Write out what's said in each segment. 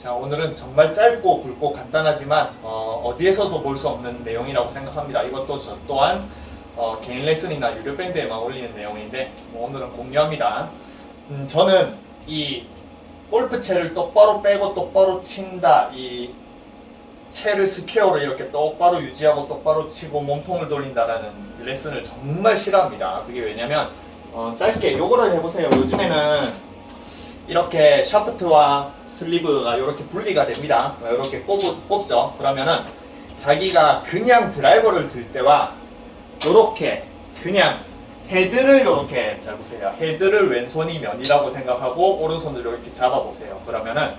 자, 오늘은 정말 짧고 굵고 간단하지만 어, 디에서도 볼 수 없는 내용이라고 생각합니다. 이것도 저 또한 어, 개인 레슨이나 유료 밴드에만 올리는 내용인데 뭐 오늘은 공유합니다. 음, 저는 이 골프채를 똑바로 빼고 똑바로 친다. 이 채를 스퀘어로 이렇게 똑바로 유지하고 똑바로 치고 몸통을 돌린다라는 이 레슨을 정말 싫어합니다. 그게 왜냐면 어, 짧게 요거를 해보세요. 요즘에는 이렇게 샤프트와 슬리브가 이렇게 분리가 됩니다. 이렇게 꼽, 꼽죠. 그러면은 자기가 그냥 드라이버를 들 때와 이렇게 그냥 헤드를 이렇게 잘 보세요. 헤드를 왼손이 면이라고 생각하고 오른손을 이렇게 잡아보세요. 그러면은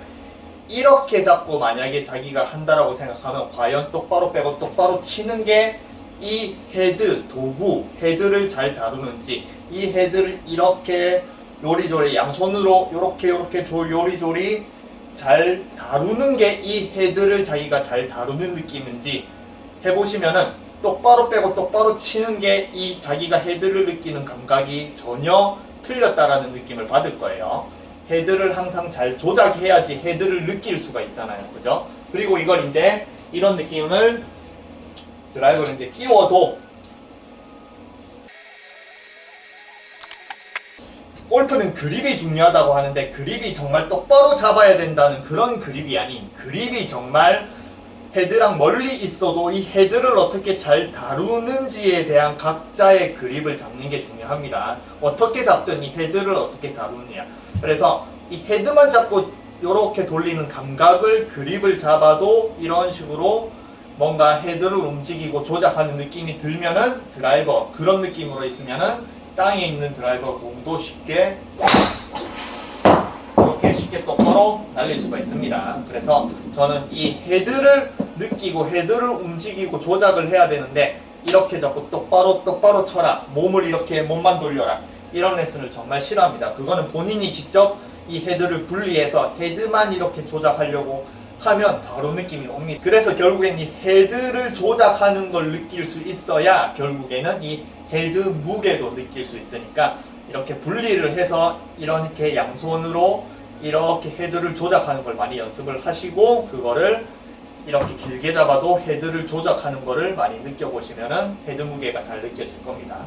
이렇게 잡고 만약에 자기가 한다라고 생각하면 과연 똑바로 빼고 똑바로 치는 게 이 헤드 도구 헤드를 잘 다루는지 이 헤드를 이렇게 요리조리 양손으로 요렇게 요렇게 조 요리조리 잘 다루는 게 이 헤드를 자기가 잘 다루는 느낌인지 해보시면은 똑바로 빼고 똑바로 치는 게 이 자기가 헤드를 느끼는 감각이 전혀 틀렸다라는 느낌을 받을 거예요. 헤드를 항상 잘 조작해야지 헤드를 느낄 수가 있잖아요. 그죠? 그리고 이걸 이제 이런 느낌을 드라이버를 이제 끼워도 골프는 그립이 중요하다고 하는데 그립이 정말 똑바로 잡아야 된다는 그런 그립이 아닌 그립이 정말 헤드랑 멀리 있어도 이 헤드를 어떻게 잘 다루는지에 대한 각자의 그립을 잡는 게 중요합니다. 어떻게 잡든 이 헤드를 어떻게 다루느냐. 그래서 이 헤드만 잡고 이렇게 돌리는 감각을 그립을 잡아도 이런 식으로 뭔가 헤드를 움직이고 조작하는 느낌이 들면은 드라이버 그런 느낌으로 있으면은 땅에 있는 드라이버 공도 쉽게 이렇게 쉽게 똑바로 날릴 수가 있습니다. 그래서 저는 이 헤드를 느끼고 헤드를 움직이고 조작을 해야 되는데 이렇게 자꾸 똑바로 똑바로 쳐라 몸을 이렇게 몸만 돌려라 이런 레슨을 정말 싫어합니다. 그거는 본인이 직접 이 헤드를 분리해서 헤드만 이렇게 조작하려고 하면 바로 느낌이 옵니다. 그래서 결국엔 이 헤드를 조작하는 걸 느낄 수 있어야 결국에는 이 헤드 무게도 느낄 수 있으니까 이렇게 분리를 해서 이렇게 양손으로 이렇게 헤드를 조작하는 걸 많이 연습을 하시고 그거를 이렇게 길게 잡아도 헤드를 조작하는 거를 많이 느껴보시면은 헤드 무게가 잘 느껴질 겁니다.